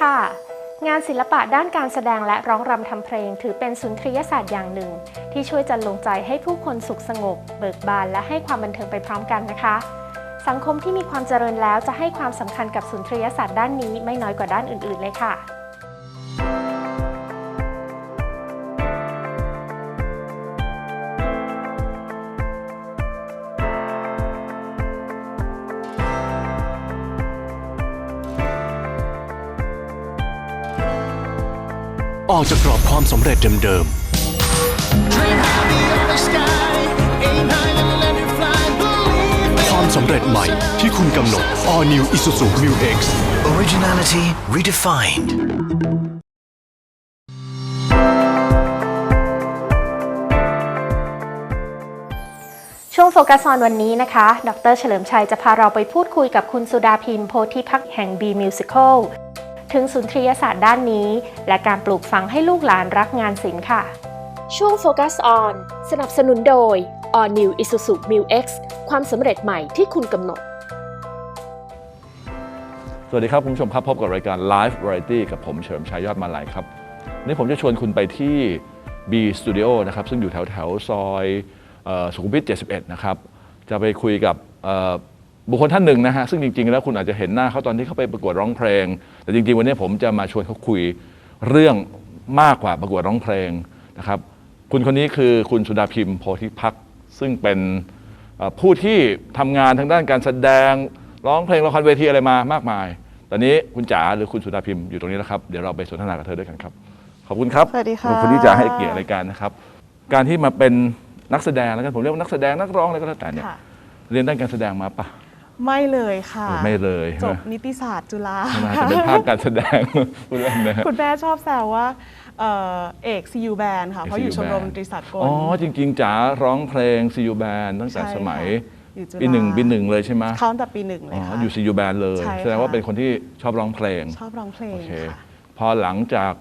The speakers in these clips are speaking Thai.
ค่ะ งานศิลปะด้านการแสดงและร้องรำทำเพลง ถือเป็นสุนทรียศาสตร์อย่างหนึ่ง ที่ช่วยจันลงใจให้ผู้คนสุขสงบ เบิกบานและให้ความบันเทิงไปพร้อมกันนะคะ สังคมที่มีความเจริญแล้วจะให้ความสำคัญกับสุนทรียศาสตร์ด้านนี้ไม่น้อยกว่าด้านอื่นๆเลยค่ะ จากกรอบความสำเร็จเดิม Dream high, the only sky. Aim high and let it fly. Believe ๆความสำเร็จใหม่ที่คุณกำหนด All New Isuzu Mu X Originality redefined. ช่วงโฟกัสออนวันนี้นะคะ ดรเฉลิมชัยจะพาเราไปพูดคุยกับคุณสุดาพิมพ์โพธิพักษ์แห่ง B Musical ถึงสุนทรียศาสตร์ด้านนี้ และการปลูกฝังให้ลูกหลานรักงานศิลป์ค่ะ ช่วงโฟกัสออนสนับสนุนโดย All New Isuzu Mu X ความสำเร็จใหม่ที่คุณกำหนด สวัสดีครับ คุณผู้ชมครับพบกับรายการ Live Variety กับผมเฉลิมชัยยอดมาลัยครับวันนี้ผมจะชวนคุณไปที่ B Studio นะครับ ซึ่งอยู่แถวแถวๆซอยเอ่อสุขุมวิท 71 นะครับ จะไปคุยกับเอ่อ บุคคลท่านหนึ่งนะฮะซึ่งจริงๆ แล้วคุณอาจจะเห็นหน้าเขาตอนที่เขาไปประกวดร้องเพลง แต่จริงๆ วันนี้ผมจะมาชวนเขาคุยเรื่องมากกว่าประกวดร้องเพลงนะครับคุณคนนี้คือคุณสุดาพิมพ์โพธิพักษ์ซึ่งเป็นเอ่อผู้ที่ทำงานทางด้านการแสดงร้องเพลงละครเวทีอะไรมามากมาย ตอนนี้คุณจ๋าหรือคุณสุดาพิมพ์อยู่ตรงนี้แล้วครับเดี๋ยวเราไปสนทนากับเธอด้วยกันครับขอบคุณครับสวัสดีค่ะขอบคุณที่จะให้เกียรติรายการนะครับ การที่มาเป็นนักแสดงแล้วกันผมเรียกว่านักแสดงนักร้องอะไรก็แล้วแต่เนี่ยค่ะเรียนด้านการแสดงมาปะ ไม่เลยค่ะ ไม่เลยจบนิติศาสตร์จุฬาใช่ไหมจะเป็นภาคการแสดงพูดเล่นนะฮะคุณแม่ชอบแซวว่าเอ่อเอกซียูแบนค่ะ เพราะอยู่ชมรม CU ดนตรีสากลอ๋อ จริง ๆจ๋าร้องเพลงซีอูแบนตั้งแต่ใช่สมัยค่ะอยู่จุฬาปีหนึ่งปีหนึ่งเลยใช่ไหมเขาตั้งแต่ปีหนึ่งเลอ๋ยอค่ะอยู่ซีอูแบนเลยใช่ค่ะแสดงว่าเป็นคนที่ชอบร้องเพลง ชอบร้องเพลงโอเคค่ะพอหลังจาก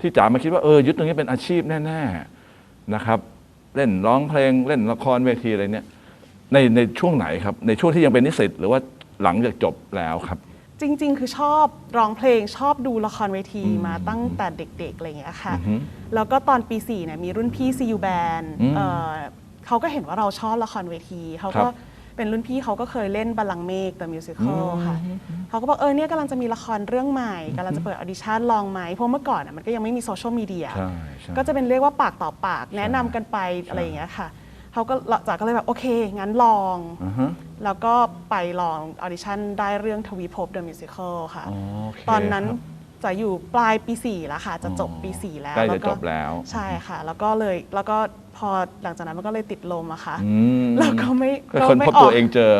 ที่จ๋ามาคิดว่าเออยึดตรงนี้เป็นอาชีพแน่ ๆนะครับ เล่นร้องเพลงเล่นละครเวทีอะไรเนี่ย ในในช่วงไหนครับ ในช่วงที่ยังเป็นนิสิตหรือว่าหลังจากจบแล้วครับ จริง ๆ คือชอบร้องเพลงชอบดูละครเวทีมาตั้งแต่เด็กๆอะไรอย่างเงี้ยค่ะอือฮึแล้วก็ตอนปี4เนี่ยมีรุ่นพี่ซียูแบนอืมเขาก็เห็นว่าเราชอบละครเวทีเขาครัก็บเป็นรุ่นพี่เขาก็เคยเล่นบัลลังก์เมฆแต่มิวสิควลค่ะเขาก็บอกเออเนี่ยกำลังจะมีละครเรื่องใหม่กำลังจะเปิดออดิชั่นลองไหมเพราะเมื่อก่อนอะมันก็ยังไม่มีโซเชียลมีเดียใช่ใช่ก็จะเป็นเรียกว่าปากต่อปากแนะนำกันไปอะไรอย่างเงี้ยค่ะ เขาก็จากก็เลยแบบโอเค งั้นลองอ่าฮะแล้วก็ไปลองออดิชั่นได้เรื่องทวีภพ The Musical ค่ะ อ๋อโอเคตอนนั้นครับจะอยู่ปลายปี4แล้วค่ะ จะจบปี 4 แล้วใกล้จะแล้วจบแล้ว ใช่ค่ะ แล้วก็เลยแล้วก็พอหลังจากนั้นมันก็เลยติดลมอะค่ะ อืมแล้วก็ไม่ก็คนไม่พบอตัอวกเองเจอ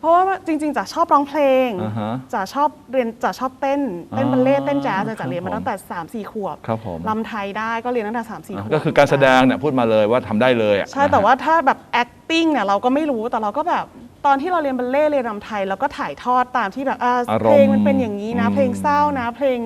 เพราะว่าจริงๆจะชอบร้องเพลงอ่าฮะจะชอบเรียนจะชอบเต้นเต้นอ๋อบัลเล่ต์เต้นแจ๊สครัจะบเรียนมาผมตั้งแต่3 4ขวบครับผม ลำไทยได้ก็เรียนตั้งแต่3 4ขวบ ก็คือการแสดงเนี่ยพูดมาเลยว่าทำได้เลยอะใช่นะฮะแต่ว่าถ้าแบบ acting เนี่ยเราก็ไม่รู้แต่เราก็แบบตอนที่เราเรียนบัลเล่ต์เรียนรำไทยเราก็ถ่ายทอดตามที่แบบอ่าอารมณ์เพลงมันเป็นอย่างนี้นะอืมเพลงเศร้านะ เพลง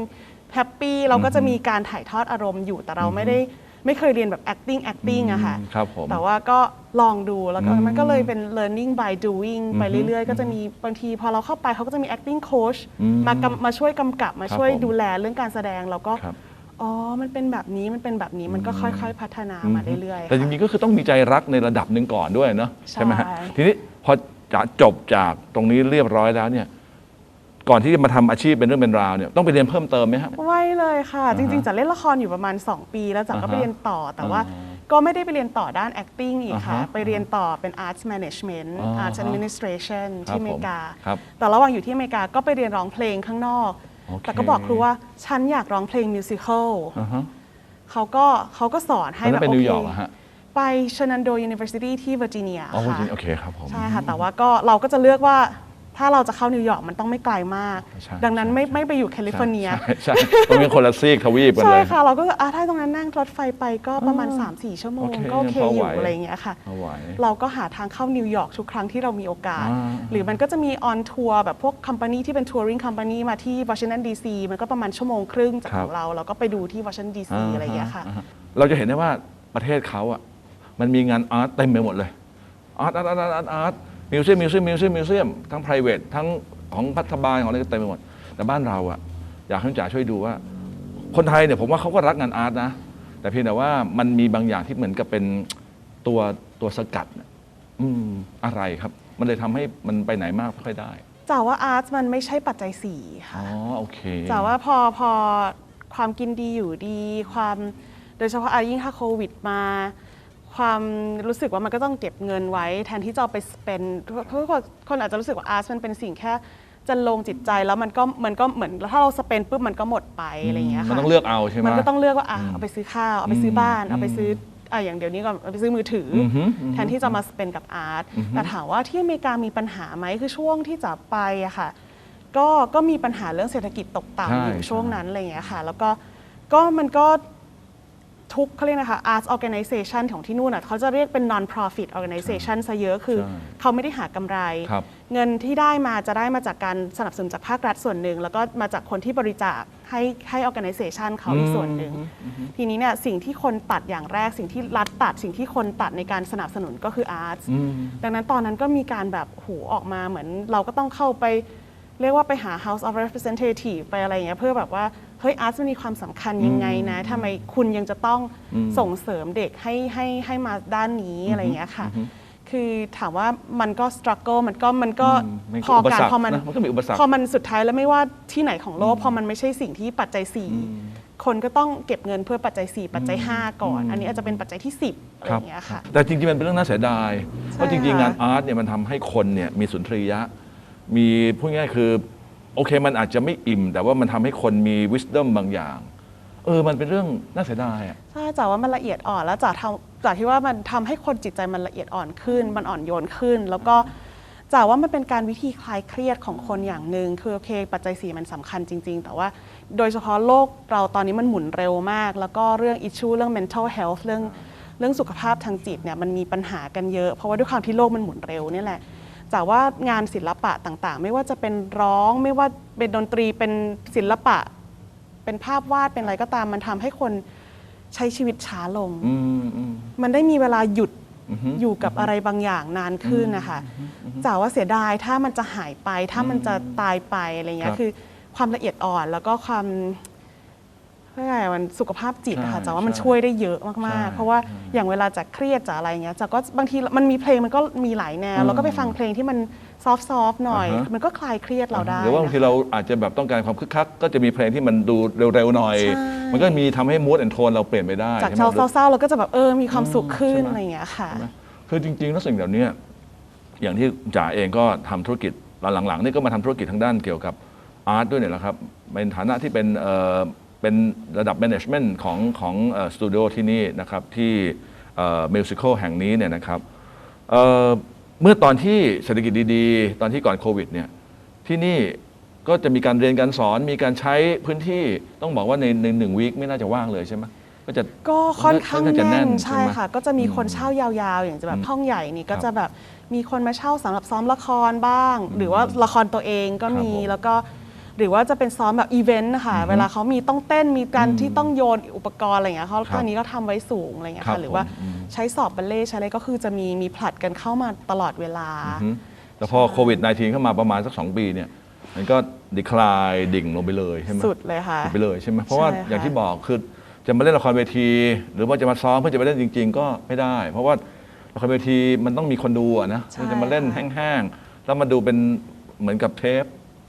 แฮปปี้เราก็จะมีการถ่ายทอดอารมณ์อยู่แต่เราไม่ได้ ไม่เคยเรียนแบบ acting acting อะค่ะ ครับผม แต่ว่าก็ลองดูแล้วก็อืมมันก็เลยเป็น learning by doing ไปอือฮึเรื่อยๆ ก็จะมีบางทีพอเราเข้าไปเขาก็จะมี acting coach อืมมากำมาช่วยกำกับมาครับช่วยผมดูแลเรื่องการแสดงแล้วก็ครับ อ๋อ มันเป็นแบบนี้มันเป็นแบบนี้มันก็ค่อยๆ พัฒนามาเรื่อยๆแต่จค่ะ ริงๆก็คือต้องมีใจรักในระดับหนึ่งก่อนด้วยเนาะใช่ไหมฮะทีนี้พอจะจบจากตรงนี้เรียบร้อยแล้วเนี่ย ก่อนที่จะมาทำอาชีพเป็นเรื่องเป็นราวเนี่ยต้องไปเรียนเพิ่มเติมไหมฮะไว้เลยค่ะอ่าฮะจริง ๆจะเล่นละครอยู่ประมาณ 2 ปี แล้วจากก็อ่าฮะไปเรียนต่อแต่ว่าอ่าก็ไม่ได้ไปเรียนต่อด้าน acting อีกค่ะอ่าฮะไปเรียนต่อเป็น arts management อ่าฮะ arts administration ครับที่อเมริกาผมครับแต่ระหว่างอยู่ที่อเมริกาก็ไปเรียนร้องเพลงข้างนอกโอเคแต่ก็บอกครูว่าฉันอยากร้องเพลงมิวสิควลอ่าฮะเขาก็เขาก็สอนตอให้นนั้แบนบเป็นโอนิวเคยอร์กอะฮะไปชนันโด University ที่เวอร์จิเนียอ๋อค่ะจริงโอเคครับผมใช่ค่ะแต่ว่าก็เราก็จะเลือกว่า ถ้าเราจะเข้านิวยอร์กมันต้องไม่ไกลมาก ใช่ดังนั้นใช่ไม่ใช่ไม่ไปอยู่แคลิฟอร์เนีย ใช่ใช่มันเป็นคนละซีกทวีปกันใช่เลย ค่ะ เราก็อะถ้าตรงนั้นนั่งรถไฟไปก็ประมาณ 3-4 ชั่วโมง โอเคก็โอเคพออไหว ยู่อะไรอย่างเงี้ยค่ะ เอาไหว เราก็หาทางเข้านิวยอร์กทุกครั้งที่เรามีโอกาส อ่า หรือมันก็จะมีออนทัวร์แบบพวกคัมปานีที่เป็นทัวริงคัมปานีมาที่วอชิงตันดีซีมันก็ประมาณชั่วโมงครึ่งจากของเรา เราก็ไปดูที่วอชิงตันดีซีอะไรอย่างเงี้ยค่ะาฮเราจะเห็นได้ว่าประเทศเขาอะมันมีงานอาร์ตเต็มไปหมดเลยอาร์ตอาร์ตอาร์ตอาร์ตอาร์ต มิวเซียมมิวเซียมมิวเซียมมิวเซียมทั้ง p r i v a t ทั้งของพัฒบาลของอะไรก็เต็มไปหมด แต่บ้านเราอะอยากให้คุณจ๋าช่วยดูว่า คนไทยเนี่ยผมว่าเขาก็รักงานอาร์ตนะ แต่เพียงแต่ว่ามันมีบางอย่างที่เหมือนกับเป็นตัวตัวสกัดน่ะอืมอะไรครับ มันเลยทำให้มันไปไหนมากไม่ค่อยได้ จ๋าว่าอาร์ตมันไม่ใช่ปัจจัยสี่อ๋ค่ะอโอเค จ๋าว่าพอพอความกินดีอยู่ดี ความโดยเฉพาะอะยิ่งถ้าโควิดมา ความรู้สึกว่ามันก็ต้องเก็บเงินไว้ แทนที่จะเอาไปเป็นเพราะว่าคนอาจจะรู้สึกว่าอาร์ตมันเป็นสิ่งแค่จะลงจิตใจแล้วมันก็มันก็เหมือนถ้าเราสเปนปุ๊บมันก็หมดไปอะไรอย่างเงี้ยค่ะมันต้องเลือกเอาใช่ไหมมันก็ต้องเลือกว่าอะเอาไปซื้อข้าวเอาไปซื้อบ้านเอาไปซื้ออะอย่างเดี๋ยวนี้ก็เอาไปซื้อมือถือออฮึอือฮึแทนที่จะมาสเปนกับอาร์ตแต่ถามว่าที่อเมริกามีปัญหาไหมคือช่วงที่จะไปอะค่ะก็ก็มีปัญหาเรื่องเศรษฐกิจตกใช่ต่ำอยู่ใช่ช่วงนั้นอะไรอย่างเงี้ยค่ะ แล้วก็ก็มันก็ ทุกเขาเรียกนะคะ arts organization ของที่นู่นอะเขาจะเรียกเป็น non profit organization ซะเยอะคือใช่เขาไม่ได้หากำไรครับเงินที่ได้มาจะได้มาจากการสนับสนุนจากภาครัฐส่วนหนึ่ง แล้วก็มาจากคนที่บริจาคให้ให้ organization เขาอีกส่วนหนึ่ง ทีนี้เนี่ยสิ่งที่คนตัดอย่างแรก สิ่งที่รัฐตัดสิ่งที่คนตัดในการสนับสนุนก็คือ arts ดังนั้นตอนนั้นก็มีการแบบโหออกมาเหมือนเราก็ต้องเข้าไปเรียกว่าไปหา House of Representative ไปอะไรอย่างเงี้ยเพื่อแบบว่า เฮ้ยอาร์ตมันมีความสำคัญยังไงนะทำไมคุณยังจะต้องส่งเสริมเด็กให้ให้ให้มาด้านนี้อะไรอย่างเงี้ยค่ะ คือถามว่ามันก็ struggle มันก็มันก็อืมมันก็พออุปการสรรคพอมันนะมันก็มีอุปสรรคพอมันสุดท้ายแล้วไม่ว่าที่ไหนของโลกพอมันไม่ใช่สิ่งที่ปัจจัย4คนก็ต้องเก็บเงินเพื่อปัจจัย 4 ปัจจัย 5 ก่อน อันนี้อาจจะเป็นปัจจัยที่ 10อะไรอย่างเงี้ยค่ะ แต่จริงๆ มันเป็นเรื่องน่าเสียดาย เพราะจริงๆ งานอาร์ตเนี่ยมันทำให้คนเนี่ยมีสุนทรียะ มีพูดง่ายๆคือ โอเคมันอาจจะไม่อิ่ม แต่ว่ามันทำให้คนมี wisdom บางอย่าง เออ มันเป็นเรื่องน่าเสียดายอะ ใช่จากว่ามันละเอียดอ่อนแล้วจากทำจากที่ว่ามันทำให้คนจิตใจมันละเอียดอ่อนขึ้น มันอ่อนโยนขึ้น แล้วก็จากว่ามันเป็นการวิธีคลายเครียดของคนอย่างหนึ่งคือโอเค ปัจจัยสีมันสำคัญจริง ๆ แต่ว่าโดยเฉพาะโลกเราตอนนี้มันหมุนเร็วมาก แล้วก็เรื่องอิชชูเรื่อง mental health เรื่องเรื่องสุขภาพทางจิตเนี่ยมันมีปัญหากันเยอะ เพราะว่าด้วยความที่โลกมันหมุนเร็วเนี่ยแหละ จากว่างานศิลปะต่างๆ ไม่ว่าจะเป็นร้อง ไม่ว่าเป็นดนตรีเป็นศิลปะ เป็นภาพวาดเป็นอะไรก็ตาม มันทำให้คนใช้ชีวิตช้าลง อืมอืม มันได้มีเวลาหยุดอยู่กับอะไรบางอย่างนานขึ้นนะคะจ๋าว่าเสียดายถ้ามันจะหายไป ถ้ามันจะตายไปอะไรเงี้ครัยบคือความละเอียดอ่อนแล้วก็ความ เรียกไงมันสุขภาพจิตอะค่ะใช่จ๋าว่ามันใช่ช่วยได้เยอะมากใช่ๆเพราะว่าอย่างเวลาจะเครียดจะอะไรเงี้ยจ๋าก็บางทีมันมีเพลงมันก็มีหลายแนวแล้วก็ไปฟังเพลงที่มันซอฟต์ๆหน่อย อ่าฮะ มันก็คลายเครียดเราได้หรือว่าบางทีนะคะเราอาจจะแบบต้องการความคึกคัก ก็จะมีเพลงที่มันดูเร็วๆหน่อย ใช่ มันก็มีทำให้ mood and tone เราเปลี่ยนไปได้จากใช่ไหม เศร้าๆเราก็จะแบบเออมีความสุขขึ้นใช่ไหม อะไรอย่างเงี้ยค่ะคือจริงๆแล้วสิ่งเหล่านี้อย่างที่จ๋าเองก็ทำธุรกิจหลังๆนี่ก็มาทำธุรกิจทางด้านเกี่ยวกับอาร์ตด้วยเนี่ยแหละครับเป็นฐานะที่เป็นเอ่อ เป็นระดับแมネจเมนต์ของของสตูดิโอที่นี่นะครับที่มิวสิควลแห่งนี้เนี่ยนะครับเอ่อเมื่อตอนที่เศรษฐกิจดีๆ ตอนที่ก่อนโควิดเนี่ยที่นี่ก็จะมีการเรียนการสอนมีการใช้พื้นที่ต้องบอกว่าในในหนึ่งวีคไม่น่าจะว่างเลยใช่ไหมก็จะก็ค่อนข้างน่าจะแน่แน่นนใช่ใช่ไหมค่ะ ก็จะมีคนเช่ายาวๆ อย่างจะแบบห้องใหญ่นี่ก็ครับจะแบบมีคนมาเช่าสำหรับซ้อมละครบ้าง หรือว่าละครตัวเองก็มีครับผมแล้วก็ หรือว่าจะเป็นซ้อมแบบอีเวนต์นะคะเวลาเขามีต้องเต้นมีการที่ต้องโยนอุปกรณ์อะไรอย่างเงี้ยเขาครับตอนนี้ก็ทำไว้สูงอะไรอย่างเงี้ยครัค่ะบหรือว่าผมอืม ใช้สอบบัลเล่ต์ใช้อะไรก็คือจะมีมีผลัดกันเข้ามาตลอดเวลา อืมแต่พอโควิด -19 เข้ามาประมาณสัก 2 ปีเนี่ยมันก็ดีคลายดิ่งลงไปเลยใช่ไหมสุดเลยค่ะ ไปเลยใช่ไหมเพราะว่าใช่ค่ะ อย่างที่บอกคือจะมาเล่นละครเวที หรือว่าจะมาซ้อมเพื่อจะไปเล่นจริง ๆ ก็ไม่ได้ เพราะว่าละครเวทีมันต้องมีคนดูอะนะใช่มันจะมาเล่นค่ะแห้งๆแล้วมาดูเป็นเหมือนกับเทป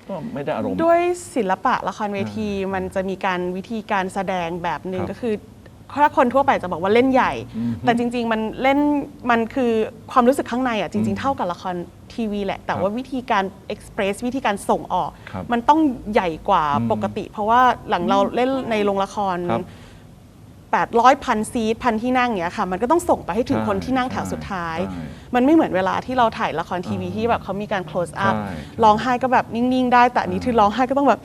ก็ไม่ได้อารมณ์ ด้วยศิลปะละครเวทีมันจะมีการวิธีการแสดงแบบหนึ่งครับก็คือถ้าคนทั่วไปจะบอกว่าเล่นใหญ่แต่จริง ๆ มันเล่นมันคือความรู้สึกข้างในอะจริง ๆ เท่ากับละครทีวีแหละ แต่ว่าวิธีการเอ็กซ์เพรสวิธีการส่งออก ครับมันต้องใหญ่กว่าปกติ เพราะว่าหลังเราเล่นในโรงละคร ครับ 800พันซีทพันที่นั่งเนี้ยค่ะ มันก็ต้องส่งไปให้ถึงใช่คนที่นั่งแถวสุดท้ายใช่มันไม่เหมือนเวลาที่เราถ่ายละครทีวีที่แบบเขามีการ close up ใช่ร้องไห้ก็แบบนิ่งๆ ได้ แต่อันนี้คือร้องไห้ก็ต้องแบบ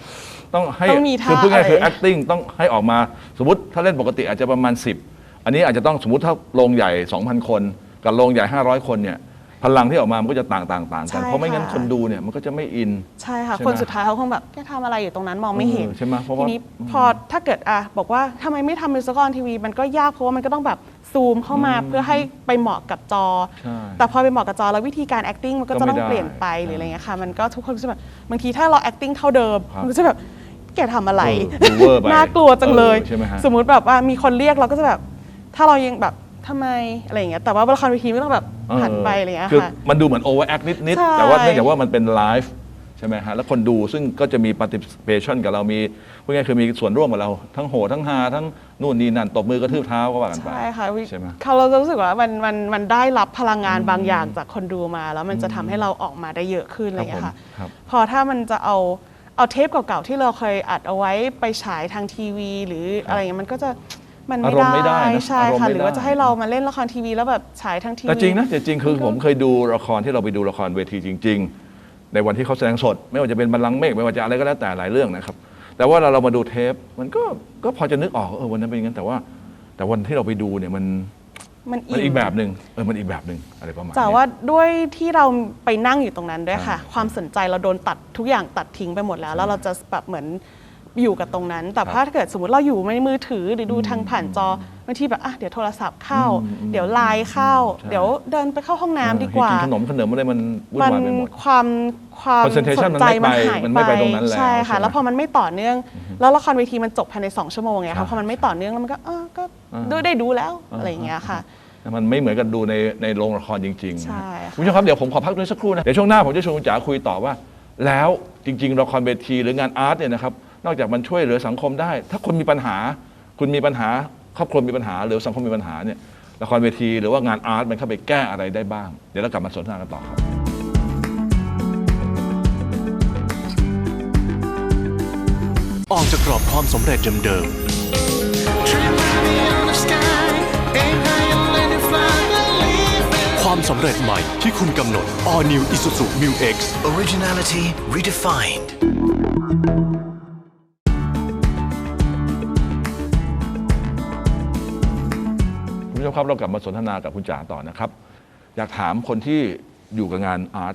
ต้องให้ต้องมีท่าคือพูดง่ายๆคืออะไร acting ต้องให้ออกมาสมมติถ้าเล่นปกติอาจจะประมาณ 10 อันนี้อาจจะต้องสมมติถ้าโรงใหญ่ 2,000 คน กับโรงใหญ่ 500 คนเนี่ย พลังที่ออกมามันก็จะต่างต่างต่างกัน ใช่เพราะไม่งั้นค่ะ คนดูเนี่ยมันก็จะไม่อิน ใช่ค่ะ ใช่ไหม คนสุดท้ายเขาคงแบบแกทำอะไรอยู่ตรงนั้นมองไม่เห็นเออใช่ไหมเพราะทีว่า นี้พอถ้าเกิดอะบอกว่าทำไมไม่ทำมิวสิคอลทีวี มันก็ยากเพราะว่ามันก็ต้องแบบซูมเข้ามาเพื่อให้ไปเหมาะกับจอ ใช่แต่พอไปเหมาะกับจอแล้ววิธีการ acting มันก็จะต้องก็ไม่ได้เปลี่ยนไปหรืออะไรเงี้ยค่ะ มันก็ทุกคนก็จะแบบบางทีถ้าเรา acting เท่าเดิมครับมันก็จะแบบแกทำอะไร เออดูเวอร์ไปน่ากลัวจังเลย เออใช่ไหมฮะ สมมุติแบบว่ามีคนเรียกเราก็จะแบบ ถ้าเรายังแบบ ทำไมอะไรอย่างเงี้ยแต่ว่าละครเวทีไม่ต้องแบบหันไปอะไรเงี้ยคือค่ะ มันดูเหมือน overact นิด ใช่ ๆ แต่ว่าเนื่องจากว่ามันเป็นไลฟ์ใช่ไหมฮะ แล้วคนดูซึ่งก็จะมี participation กับเรามีพูดง่ายๆคือมีส่วนร่วมกับเรา ทั้งโหทั้งฮาทั้งนู่นนี่นั่นตบมือกระทืบเท้าก็ว่ากันไป ใช่ค่ะวิใช่ไหม เขาเราจะรู้สึกว่ามันมันมันได้รับพลังงานบางอย่างจากคนดูมา แล้วมันจะทำให้เราออกมาได้เยอะขึ้นอะไรอย่างเงี้ยค่ะ ครับ พอถ้ามันจะเอาเอาเทปเก่าๆที่เราเคยอัดเอาไว้ไปฉายทางทีวี หรืออะไรอย่างเงี้ยมันก็จะ มันอารมณ์ไม่ได้นะใช่อารมณ์ค่ะไม่หรือว่าได้จะให้เรามาเล่นละครทีวีแล้วแบบฉายทางทีวีแต่จริงนะแต่จริงคือผมเคยดูละครที่เราไปดูละครเวทีจริง ๆ ในวันที่เขาแสดงสด ไม่ว่าจะเป็นบัลลังก์เมฆไม่ว่าจะอะไรก็แล้วแต่หลายเรื่องนะครับ แต่ว่าเราเรามาดูเทป มันก็ก็พอจะนึกออกเออวันนั้นเป็นอย่างนั้นแต่ว่า แต่วันที่เราไปดูเนี่ยมันมันมันอีอิ่กม แบบหนึ่งเออมันอีกแบบหนึ่งอะไรประมาณแต่เนี้ยว่าด้วยที่เราไปนั่งอยู่ตรงนั้นด้วยค่ะใช่ความสนใจเราโดนตัดทุกอย่างตัดทิ้งไปหมดแล้ว แล้วเราจะแบบเหมือน อยู่กับตรงนั้น แต่ครับถ้าเกิดสมมติเราอยู่ในมือถือหรือดูทางผ่านจอบางทีแบบอะเดี๋ยวโทรศัพท์เข้า เดี๋ยวไลน์เข้าใช่เดี๋ยวเดินไปเข้าห้องน้ำเออดีกว่ากินขนมขนมอะไรมันวุ่นมันวายไปหมดความความ Concentration สนใจมัมันนไม่ไปหายมันไม่ไปตรงนั้นแล้วใช่ใช่ค่ะไหมแล้วพอมันไม่ต่อเนื่อง แล้วละครเวทีมันจบภายใน2ชั่วโมงไงใช่คะพอมันไม่ต่อเนื่องแล้วมันก็เออก็อ่าดูได้ดูแล้วอะไรอย่างเงี้ยค่ะแต่มันไม่เหมือนกับดูในในโรงละครจริงๆใช่นะค่ะคุณผู้ชมครับเดี๋ยวผมขอพักด้วยสักครู่นะเดี๋ยวช่วงหน้าผมจะชวนคุณจ๋าคุยต่อว่า แล้วจริง ๆ ละครเวทีหรืองานอาร์ตเนี่ยนะครับ นอกจากมันช่วยเหลือสังคมได้ ถ้าคนมีปัญหา คุณมีปัญหาครอบครัวมีปัญหา หรือสังคมมีปัญหาเนี่ยละครเวทีหรือว่างานอาร์ตมันเข้าไปแก้อะไรได้บ้าง เดี๋ยวเรากลับมาสนทนากันต่อครับออกจากกรอบความสำเร็จเดิม Dream high beyond the sky, aim high and let it fly. Believe in ๆความสำเร็จใหม่ที่คุณกำหนด All New Isuzu Mu X Originality redefined. คุณผู้ชมครับเรากลับมาสนทนากับคุณจ๋าต่อนะครับอยากถามคนที่อยู่กับงานอาร์ต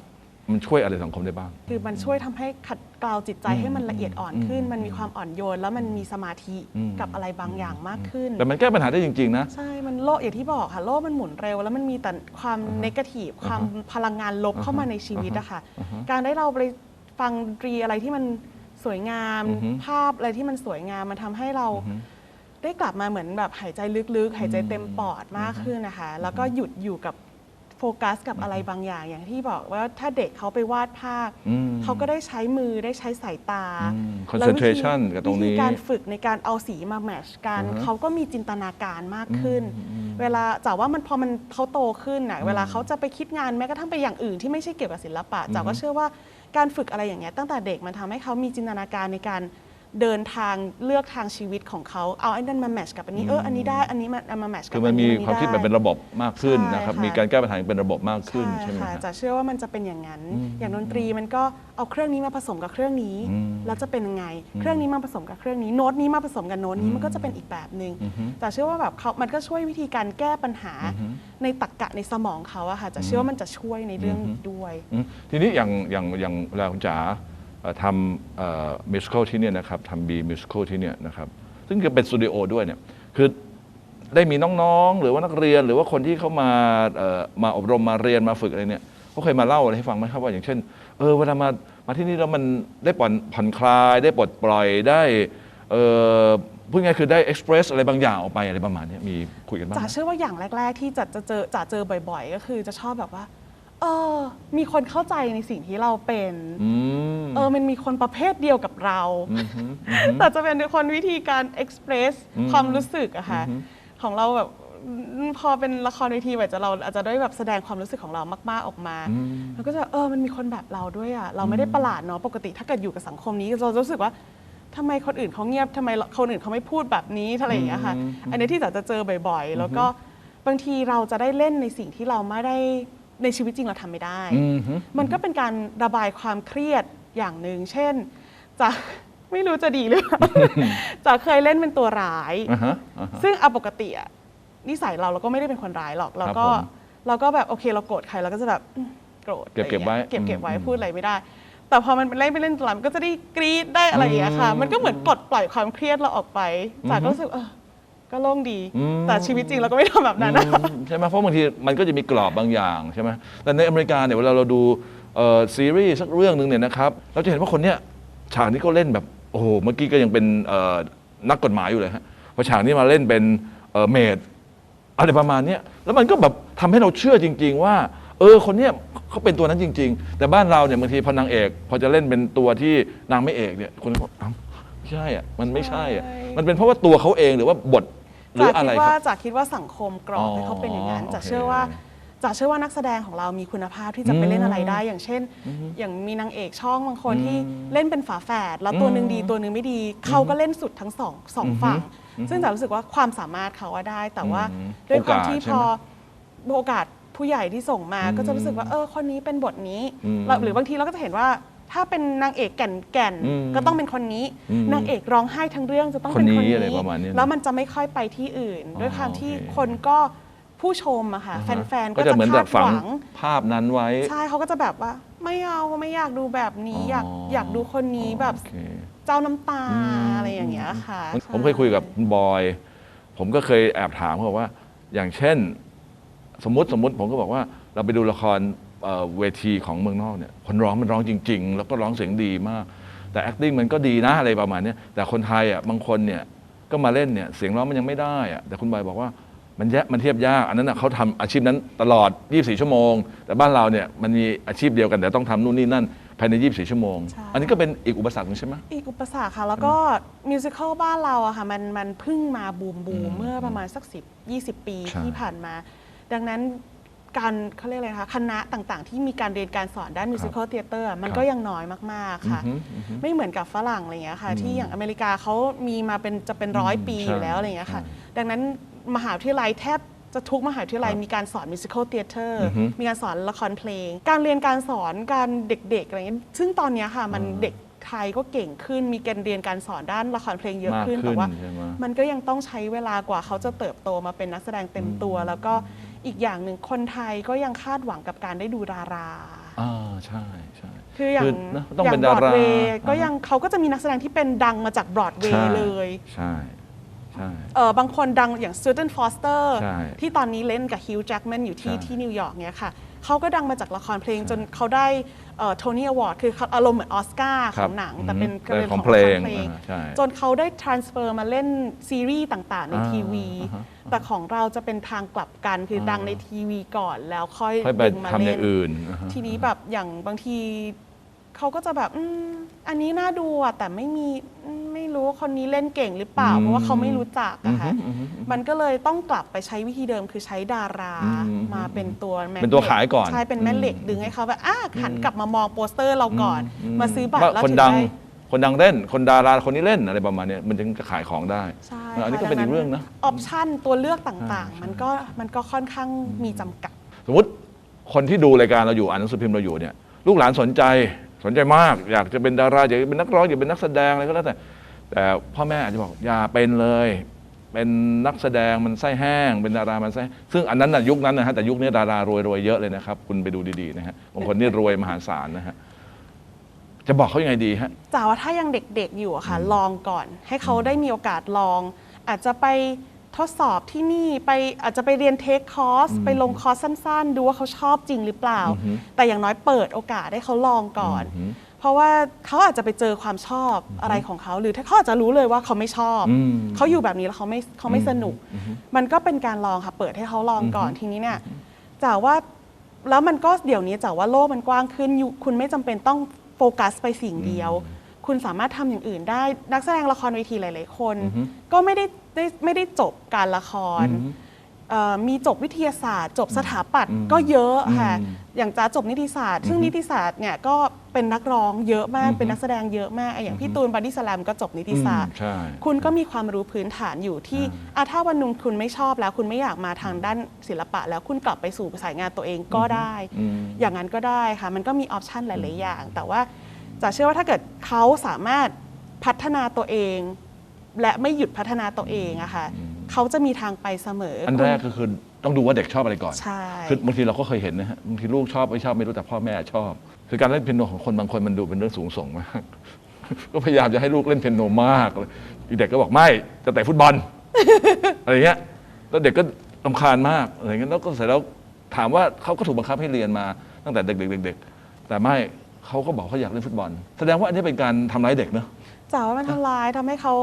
มันช่วยอะไรสังคมได้บ้าง คือมันช่วยทำให้ขัดเกลาจิตใจให้มันละเอียดอ่อนขึ้น มันมีความอ่อนโยน แล้วมันมีสมาธิกับอะไรบางอย่างมากขึ้น แต่มันแก้ปัญหาได้จริงๆนะ ใช่ มันโลกอย่างที่บอกค่ะ โลกมันหมุนเร็ว แล้วมันมีแต่ความนกาทีฟความพลังงานลบเข้ามาในชีวิตอะค่ะ การได้เราไปฟังดนตรีอะไรที่มันสวยงาม อือฮึภาพอะไรที่มันสวยงาม มันทำให้เรา ได้กลับมาเหมือนแบบหายใจลึกๆ หายใจเต็มปอดมากขึ้นนะคะ แล้วก็หยุดอยู่กับโฟกัสกับอะไรบางอย่างอย่างที่บอกว่าถ้าเด็กเขาไปวาดภาพอืมเขาก็ได้ใช้มือได้ใช้สายตาอืมแล้ววิธี concentration กับตรงนี้วิธีการฝึกในการเอาสีมาแมทช์กันอือฮะเขาก็มีจินตนาการมากขึ้น เวลาจ๋าว่ามันพอมันเขาโตขึ้นน่ะเวลาเขาจะไปคิดงานแม้กระทั่งไปอย่างอื่นที่ไม่ใช่เกี่ยวกับศิลปะจ๋าก็เชื่อว่าการฝึกอะไรอย่างเงี้ยตั้งแต่เด็กมันทำให้เขามีจินตนาการในการ เดินทางเลือกทางชีวิตของเขาเอาไอ้นั่นมาแมทช์กับอันนี้เอออันนี้ได้อันนี้มันเอามาแมทช์กับคือมันมีอัความคิดแบบเป็นระบบมากขึ้นนะครับใช่ค่ะมีการแก้ปัญหาอย่างเป็นระบบมากขึ้นใช่ไหมค่ะฮะจะเชื่อว่ามันจะเป็นอย่างนั้น อย่างดนตรีมันก็เอาเครื่องนี้มาผสมกับเครื่องนี้อืมแล้วจะเป็นยังไง เครื่องนี้มาผสมกับเครื่องนี้โน้ตนี้มาผสมกับโน้ตนี้มันก็จะเป็นอีกแบบหนึ่งแต่เชื่อว่าแบบเขามันก็ช่วยวิธีการแก้ปัญหาในตรรกะในสมองเขาอะค่ะจะเชื่อว่ามันจะช่วยในเรื่องนี้ด้วยอืมทีนี้อย่างอย่างอย่างเวลาคุณจ๋าเอ่อ ทำมิวสิควลที่เนี่ยนะครับทำบีมิวสิควลที่เนี่ยนะครับซึ่งก็เป็นสตูดิโอด้วยเนี่ยคือได้มีน้องๆ หรือว่านักเรียนหรือว่าคนที่เขามามาอบรมมาเรียนมาฝึกอะไรเนี่ยเขาเคยมาเล่าอะไรให้ฟังไหมครับว่าอย่างเช่นเออเวลามามาที่นี่แล้วมันได้ผ่อนผ่อนคลาย ได้ปลดปล่อยได้เออพูดง่ายคือได้เอ็กซ์เพรสอะไรบางอย่างออกไปอะไรประมาณนี้มีคุยกันบ้างจ๋าเชื่อว่าอย่างแรก ๆ ที่จะจะเจอจ๋าเจอบ่อย ๆ ก็คือจะชอบแบบว่า เออ มีคนเข้าใจในสิ่งที่เราเป็น อืมเออ มันมีคนประเภทเดียวกับเราแต่จะเป็นคนวิธีการเอ็กซ์เพรสความรู้สึกอะค่ะของเราแบบอืมพอเป็นละครเวทีแบบจะเราอาจจะได้แบบแสดงความรู้สึกของเรามาก ๆ ออกมาแล้วก็จะเออ มันมีคนแบบเราด้วยอะเราไม่ได้ประหลาดเนาะ ปกติถ้าเกิดอยู่กับสังคมนี้เราจะรู้สึกว่าทำไมคนอื่นเขาเงียบทำไมคนอื่นเขาไม่พูดแบบนี้อะไรอย่างเงี้ยค่ะอันนี้ที่จ๋าจะเจอบ่อย ๆ แล้วก็บางทีเราจะได้เล่นในสิ่งที่เราไม่ได้ ในชีวิตจริงเราทำไม่ได้ อืมฮึมันก็เป็นการระบายความเครียดอย่างหนึ่ง เช่นจะไม่รู้จะดีหรือเปล่าจะเคยเล่นเป็นตัวร้าย อ่าฮะอ่าฮะ ซึ่งเอาปกติอะนิสัยเราเราก็ไม่ได้เป็นคนร้ายหรอก เราก็ผมเราก็แบบโอเคเราโกรธใครเราก็จะแบบอืมโกรธเก็บเก็บไว้อะรอย่างงี้ยเก็บเก็บไว้อืมพูดอะไรไม่ได้ แต่พอมันเป็นเล่นไปเล่นตัวร้ายมันก็จะได้กรี๊ดได้อะไรอย่างเงี้ยค่ะ อืมมันก็เหมือนปลดปล่อยความเครียดเราออกไป จากก็รู้สึกเออ ก็โล่งดี อืม แต่ชีวิตจริงเราก็ไม่ทำแบบนั้นนะ อืมใช่ไหมเพราะบางทีมันก็จะมีกรอบบางอย่างใช่ไหมแต่ในอเมริกาเนี่ยเวลาเราดูเอ่อซีรีส์สักเรื่องหนึ่งเนี่ยนะครับเราจะเห็นว่าคนเนี้ยฉากนี้ก็เล่นแบบโอ้โหเมื่อกี้ก็ยังเป็นเอ่อนักกฎหมายอยู่เลยฮะพอฉากนี้มาเล่นเป็นเอ่อเมดอะไรประมาณเนี้ยแล้วมันก็แบบทำให้เราเชื่อจริง ๆ ว่า เออคนเนี้ยเขาเป็นตัวนั้นจริง ๆ แต่บ้านเราเนี่ยบางทีพอนางเอก พอจะเล่นเป็นตัวที่นางไม่เอกเนี่ยคนก็เอ้าไม่ใช่อะมันไม่ใช่อะใช่ มันเป็นเพราะว่าตัวเขาเองหรือว่าบท หรือจากอะไรคิดคว่ารับ จากคิดว่าสังคมกรอบให้เขาเป็นอย่างนั้นอ๋อจากโอเคเชื่อว่าจากเชื่อว่านักแสดงของเรามีคุณภาพที่จะไปเล่นอะไรได้ อย่างเช่น อย่างมีนางเอกช่องบางคนที่เล่นเป็นฝาแฝดแล้วตัวหนึ่งดีตัวหนึ่งไม่ดีเขาก็เล่นสุดทั้งสองสองฝั่ง ซึ่งจะรู้สึกว่าความสามารถเขาว่าได้ แต่ว่าอืมด้วยความโอกาสที่ใช่พไหมอโอกาสผู้ใหญ่ที่ส่งมาก็จะรู้สึกว่าเออคนนี้เป็นบทนี้อืมแล้วหรือบางทีเราก็จะเห็นว่า ถ้าเป็นนางเอกแก่นแก่นๆอืมก็ต้องเป็นคนนี้ อืมนางเอกร้องไห้ทั้งเรื่องจะต้องเป็นคนคนี้นอะไรนี้ประมาณนี้นะแล้วมันจะไม่ค่อยไปที่อื่นด้วยความที่โอเค คนก็ผู้ชมอะค่ะแฟนๆก็ก็จะจะเหมือนแบคาบดฝัหงวัง ภาพนั้นไว้ ใช่เขาก็จะแบบว่าไม่เอาไม่อยากดูแบบนี้อ๋ออยากอยากดูคนนี้แบบโอเคเจ้าน้ำตาอะไรอย่างเงี้ยค่ะผมเคยคุยกับคุณบอย ผมก็เคยแอบถามเขาบอกว่า อย่างเช่น สมมติสมมติผมก็บอกว่า เราไปดูละคร เอ่อเวทีของเมืองนอกเนี่ยคนร้องมันร้องจริง ๆ แล้วก็ร้องเสียงดีมาก แต่ acting มันก็ดีนะอะไรประมาณเนี้ยแต่คนไทยอะบางคนเนี่ยก็มาเล่นเนี่ยเสียงร้องมันยังไม่ได้อะแต่คุณบอยบอกว่ามันแยะมันเทียบยาก อันนั้นน่ะเขาทำอาชีพนั้นตลอด 24 ชั่วโมง แต่บ้านเราเนี่ยมันมีอาชีพเดียวกัน แต่ต้องทำนู่นนี่นั่น ภายใน 24 ชั่วโมงใช่อันนี้ก็เป็นอีกอุปสรรคหนึงใช่ไหมอีกอุปสรรคค่ะ แล้วก็มิวสิควลบ้านเราอะค่ะมันมันเพิ่งมาบูมบูมเมื่อประมาณสัก 10 20 ปีใช่ที่ผ่านมา ดังนั้น การเขาเรียกอะไรนะคะคณะต่างๆ ที่มีการเรียนการสอนด้านมิวสิควลเทเตอร์มันครับก็ยังน้อยมากๆค่ะอือฮึอือฮึไม่เหมือนกับฝรั่งอะไรอย่างเงี้ยค่ะ ที่อย่างอเมริกาเขามีมาเป็นจะเป็นร้อยปีใช่อยู่แล้วอะไรอย่างเงี้ยค่ะใช่ดังนั้นมหาวิทยาลัยแทบจะทุกมหาวิทยาลัยครับมีการสอนมิวสิควลเทเตอร์อือฮึมีการสอนละครเพลง การเรียนการสอนการเด็กๆอะไรอย่างเงี้ยซึ่งตอนเนี้ยค่ะมันเด็กไทยก็เก่งขึ้นมีการเรียนการสอนด้านละครเพลงเยอะมากขึ้นขึ้น แต่ว่าใช่ไหมมันก็ยังต้องใช้เวลากว่าเขาจะเติบโตมาเป็นนักแสดงเต็มตัว แล้วก็ อีกอย่างหนึ่งคนไทยก็ยังคาดหวังกับการได้ดูดารา อ่าใช่ใช่ คืออย่างคือนะต้องอย่าเป็งนบดารอดราเวย์ก็อ่าฮะยังเขาก็จะมีนักแสดงที่เป็นดังมาจากบรอดเวใช่ย์เลยใช่ใช่ เออบางคนดังอย่าง s t u d e n t Foster ใช่ที่ตอนนี้เล่นกับ Hugh Jackman อยู่ที่ใช่ ที่นิวยอร์กเนี่ยค่ะ เขาก็ดังมาจากละครเพลงจนเขาได้โทนี่อวอร์ดคือเขาอารมณ์เหมือนออสการ์คขรัอบงหนัง แต่เป็นอืมแต่ของละครเพลงเพลงอ่าใช่จนเขาได้ transfer มาเล่นซีรีส์ต่างๆ ในอ่าทีวีอ่าฮะแต่ของเราจะเป็นทางกลับกันคือดังในทีวีก่อนแล้วค่อยค่อยไปดึงมาทำอเล่ย่านงอื่นอ่าฮะทีนี้แบบอย่างบางที เขาก็จะแบบอมอันนี้น่าดูอะแต่ไม่มีอืมไม่รู้ว่าคนนี้เล่นเก่งหรือเปล่าเพราะว่าเขาไม่รู้จักนะคะมันก็เลยต้องกลับไปใช้วิธีเดิมคือใช้ดาราอืมมาเป็นตัวแม่เป็นตัวขายก่อนใช่เป็นแม่เหล็กดึงให้เขาแบบอะหันกลับมามองโปสเตอร์เราก่อนมาซื้อบัตรว่าแล้วคนถึงดัง ได้ คนดังเล่น คนดาราคนนี้เล่นอะไรประมาณเนี้ยมันถึงจะขายของได้ ใช่เอออันนี้ก็ค่ะเป็นอีกเรื่องนะ ออปชั่นตัวเลือกต่างใช่ ๆ มันก็มันก็ค่อนข้างมีจำกัด สมมติคนที่ดูรายการเราอยู่อ่านหนังสือพิมพ์เราอยู่เนี่ยลูกหลานสนใจ สนใจมากอยากจะเป็นดาราอยากจะเป็นนักร้องอยากเป็นนักแสดงอะไรก็แล้วแต่ แต่พ่อแม่อาจจะบอกอย่าเป็นเลย เป็นนักแสดงมันไส้แห้ง เป็นดารามันไส้ซึ่งอันนั้นนะยุคนั้นนะฮะแต่ยุคนี้ดารารวยรวยเยอะเลยนะครับ คุณไปดูดีๆนะฮะบางคนนี่รวยมหาศาลนะฮะจะบอกเขายังไงดีฮะจ๋าว่าถ้ายังเด็กๆอยู่อะค่ะลองก่อน ให้เขาได้มีโอกาสลอง อาจจะไป ทดสอบที่นี่ไปอาจจะไปเรียนเทคคอร์สไปลงคอร์สสั้น ๆ ดูว่าเขาชอบจริงหรือเปล่า แต่อย่างน้อยเปิดโอกาสให้เขาลองก่อน เพราะว่าเขาอาจจะไปเจอความชอบอะไรของเขา หรือถ้าเขาอาจจะรู้เลยว่าเขาไม่ชอบอืมเขาอยู่แบบนี้แล้วเขาไม่เขาไม่สนุก มันก็เป็นการลองค่ะเปิดให้เขาลองก่อนทีนี้เนี่ยจ๋าว่าแล้วมันก็เดี๋ยวนี้จ๋าว่าโลกมันกว้างขึ้นอยู่คุณไม่จำเป็นต้องโฟกัสไปสิ่งเดียว คุณสามารถทำอย่างอื่นได้ นักแสดงละครเวทีหลาย ๆ คนก็ไม่ได้ได้ไม่ได้จบการละครเอ่อมีจบวิทยาศาสตร์ จบสถาปัตย์ก็เยอะค่ะ อืมอย่างจ้าจบนิติศาสตร์ ซึ่งนิติศาสตร์เนี่ยก็เป็นนักร้องเยอะมากเป็นนักแสดงเยอะมากอะอย่างพี่ตูนบอดี้สแลมก็จบนิติศาสตร์ อืมใช่ คุณก็มีความรู้พื้นฐานอยู่ที่อะถ้าวันหนึงคุณไม่ชอบแล้ว คุณไม่อยากมาทางด้านศิลปะ แล้วคุณกลับไปสู่สายงานตัวเองก็ได้ อืม อย่างนั้นก็ได้ค่ะ มันก็มีออปชันหลาย ๆ อย่าง แต่ว่า จะเชื่อว่าถ้าเกิดเขาสามารถพัฒนาตัวเอง และไม่หยุดพัฒนาตัวเองอะค่ะเขาจะมีทางไปเสมออัอันแรกก็คือต้องดูว่าเด็กชอบอะไรก่อนใช่คือบางทีเราก็เคยเห็นนะฮะบางทีลูกชอบไม่ชอบไม่รู้แต่พ่อแม่ชอบ คือการเล่นเปียโนของคนบางคนมันดูเป็นเรื่องสูงส่งมากก็พยายามจะให้ลูกเล่นเปียโนมากเลยอีกเด็กก็บอกไม่จะเตะฟุตบอลอะไรเงี้ยแล้วเด็กก็ลำคาญมากอะไรเงี้ยแล้วก็เสร็จแล้วถามว่าเขาก็ถูกบังคับให้เรียนมาตั้งแต่เด็กๆๆๆแต่ไม่ เขาก็บอกเขาอยากเล่นฟุตบอล แสดงว่าอันนี้เป็นการทำร้ายเด็กเนอะจ๋าว่ามันทำร้ายทำให้เขา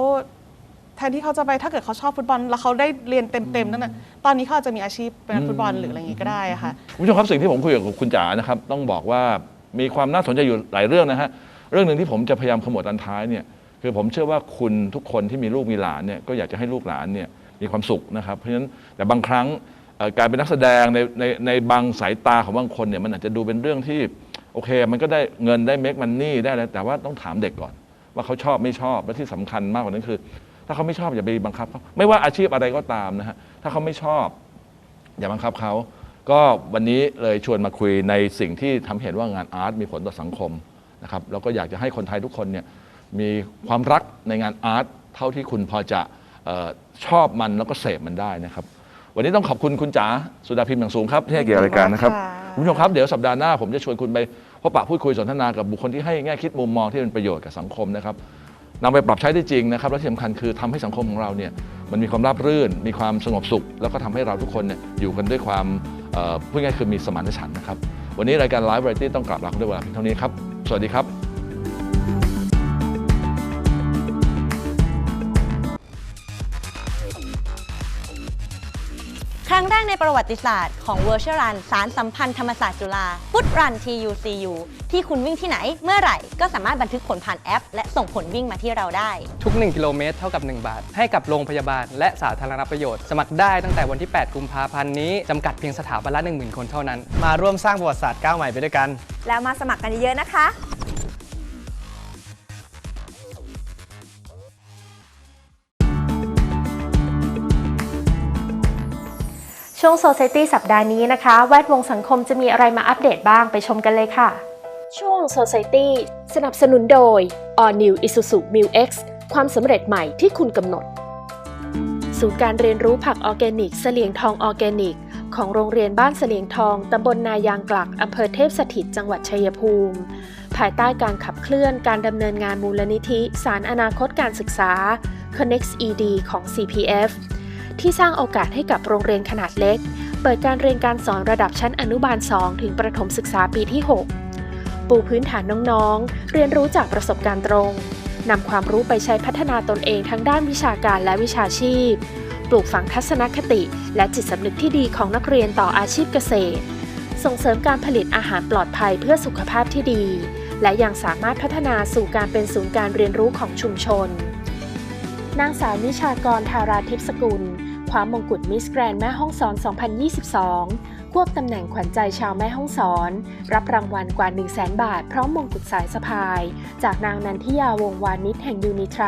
แทนที่เขาจะไปถ้าเกิดเขาชอบฟุตบอล แล้วเขาได้เรียนเต็มๆนั่นน่ะตอนนี้เขาอาจจะมีอาชีพเป็นนักฟุตบอลหรืออะไรอย่างงี้ก็ได้อะค่ะ คุณผู้ชมครับสิ่งที่ผมคุยกับคุณจ๋านะครับ ต้องบอกว่ามีความน่าสนใจอยู่หลายเรื่องนะฮะเรื่องหนึ่งที่ผมจะพยายามขมวดอันท้ายเนี่ยคือผมเชื่อว่าคุณทุกคนที่มีลูกมีหลานเนี่ยก็อยากจะให้ลูกหลานเนี่ยมีความสุขนะครับ เพราะฉะนั้นแต่บางครั้งเอ่อการเป็นนักแสดงในในในบางสายตาของบางคนเนี่ยมันอาจจะดูเป็นเรื่องที่ โอเค มันก็ได้เงินได้เมคมันนี่ได้แล้วแต่ว่าต้องถามเด็กก่อน ว่าเขาชอบไม่ชอบและที่สำคัญมากกว่านั้นคือ ถ้าเขาไม่ชอบอย่าไปบังคับเขาไม่ว่าอาชีพอะไรก็ตามนะฮะถ้าเขาไม่ชอบ อย่าบังคับเขาก็วันนี้เลยชวนมาคุยในสิ่งที่ทำให้เห็นว่างานอาร์ตมีผลต่อสังคมนะครับแล้วก็อยากจะให้คนไทยทุกคนเนี่ยมีความรักในงานอาร์ตเท่าที่คุณพอจะออชอบมันแล้วก็เสพมันได้นะครับ วันนี้ต้องขอบคุณคุณจ๋าสุดาพิมพ์อย่างสูงครับที่ให้เกียรติรายการนะครับค่ะคุณผู้ชมครับเดี๋ยวสัปดาห์หน้าผมจะชวนคุณไปพบปะพูดคุยสนทนากับบุคคลที่ให้แง่คิดมุมมองที่เป็นประโยชน์กับสังคมนะครับนำไปปรับใช้ได้จริงนะครับและที่สำคัญคือทำให้สังคมของเราเนี่ยมันมีความราบรื่น มีความสงบสุข แล้วก็ทำให้เราทุกคนเนี่ยอยู่กันด้วยความเอ่อพูดง่ายๆคือมีสมานฉันท์นะครับวันนี้รายการ Live Variety ต้องกลับลาคุณด้วยเวลาเพียงเท่านี้ครับสวัสดีครับ รั้งแรกในประวัติศาสตร์ของ Virtual Run สารสัมพันธ์ธรรมศาสตร์จุฬาฟุตรัน TUCU ที่คุณวิ่งที่ไหนเมื่อไหร่ ก็สามารถบันทึกผลผ่านแอป และส่งผลวิ่งมาที่เราได้ ทุก 1 กิโลเมตรเท่ากับ 1 บาท ให้กับโรงพยาบาลและสาธารณประโยชน์ สมัครได้ตั้งแต่วันที่ 8 กุมภาพันธ์นี้จำกัดเพียงสถาบันละ 10,000 คนเท่านั้น มาร่วมสร้างประวัติศาสตร์ก้าวใหม่ไปด้วยกัน แล้วมาสมัครกันเยอะๆนะคะ ช่วง Society สัปดาห์นี้นะคะ แวดวงสังคมจะมีอะไรมาอัปเดตบ้างไปชมกันเลยค่ะ ช่วง Society สนับสนุนโดย All New Isuzu Mu X ความสำเร็จใหม่ที่คุณกำหนด ศูนย์การเรียนรู้ผักออร์แกนิกเสลียงทองออร์แกนิก ของโรงเรียนบ้านเสลียงทองตำบลนายางกลักอำเภอเทพสถิตจังหวัดชัยภูมิ ภายใต้การขับเคลื่อนการดำเนินงานมูลนิธิ สารอนาคตการศึกษา Connect ED ของ CPF ที่สร้างโอกาสให้กับโรงเรียนขนาดเล็ก เปิดการเรียนการสอนระดับชั้นอนุบาล 2 ถึงประถมศึกษาปีที่ 6 ปูพื้นฐานน้องๆ เรียนรู้จากประสบการณ์ตรงนำความรู้ไปใช้พัฒนาตนเองทั้งด้านวิชาการและวิชาชีพ ปลูกฝังทัศนคติและจิตสำนึกที่ดีของนักเรียนต่ออาชีพเกษตร ส่งเสริมการผลิตอาหารปลอดภัยเพื่อสุขภาพที่ดี และยังสามารถพัฒนาสู่การเป็นศูนย์การเรียนรู้ของชุมชน นางสาวนิชากรธาราทิพสกุล คว้ามงกุฎมิสแกรนแม่ห้องสอน 2022 ควบตำแหน่งขวัญใจชาวแม่ห้องสอน รับรางวัลกว่า 1 0 0 0 0แบาท พร้อมมงกุฎสายสะพาย จากนางนันทิยาวงวานิชแห่งยูนิทร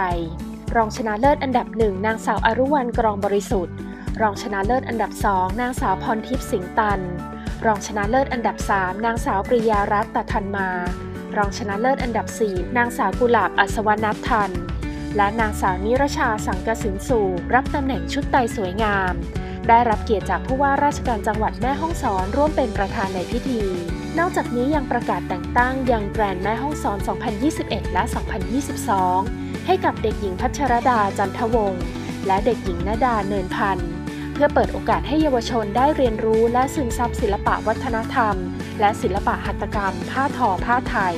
รองชนะเลิศอันดับหนึ่งนางสาวอรุวรรณกรองบริสุทธิ์ รองชนะเลิศอันดับสองนางสาวพรทิพย์สิงห์ตัน รองชนะเลิศอันดับ3นางสาวปริยารัตน์ตะทันมา รองชนะเลิศอันดับ4นางสาวกุหลาบอัศวนัททัน และนางสาวนิรชาสังกสินสู่รับตำแหน่งชุดไตสวยงาม ได้รับเกียรติจากผู้ว่าราชการจังหวัดแม่ฮ่องสอนร่วมเป็นประธานในพิธี นอกจากนี้ยังประกาศแต่งตั้งยังแบรนด์แม่ฮ่องสอน 2021 และ 2022 ให้กับเด็กหญิงพัชรดาจันทวงศ์และเด็กหญิงนดาเนินพันธ์เพื่อเปิดโอกาสให้เยาวชนได้เรียนรู้และซึมซับศิลปะวัฒนธรรม และศิลปะหัตถกรรม ผ้าทอผ้าไทย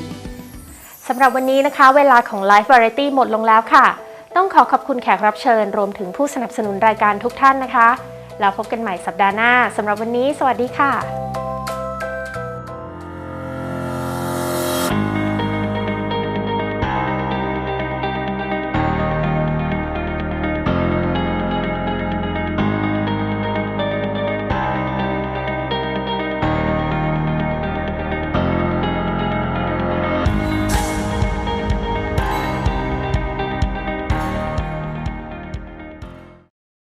สำหรับวันนี้นะคะ เวลาของ Life Variety หมดลงแล้วค่ะ ต้องขอขอบคุณแขกรับเชิญ รวมถึงผู้สนับสนุนรายการทุกท่านนะคะ แล้วพบกันใหม่สัปดาห์หน้าสำหรับวันนี้ สวัสดีค่ะ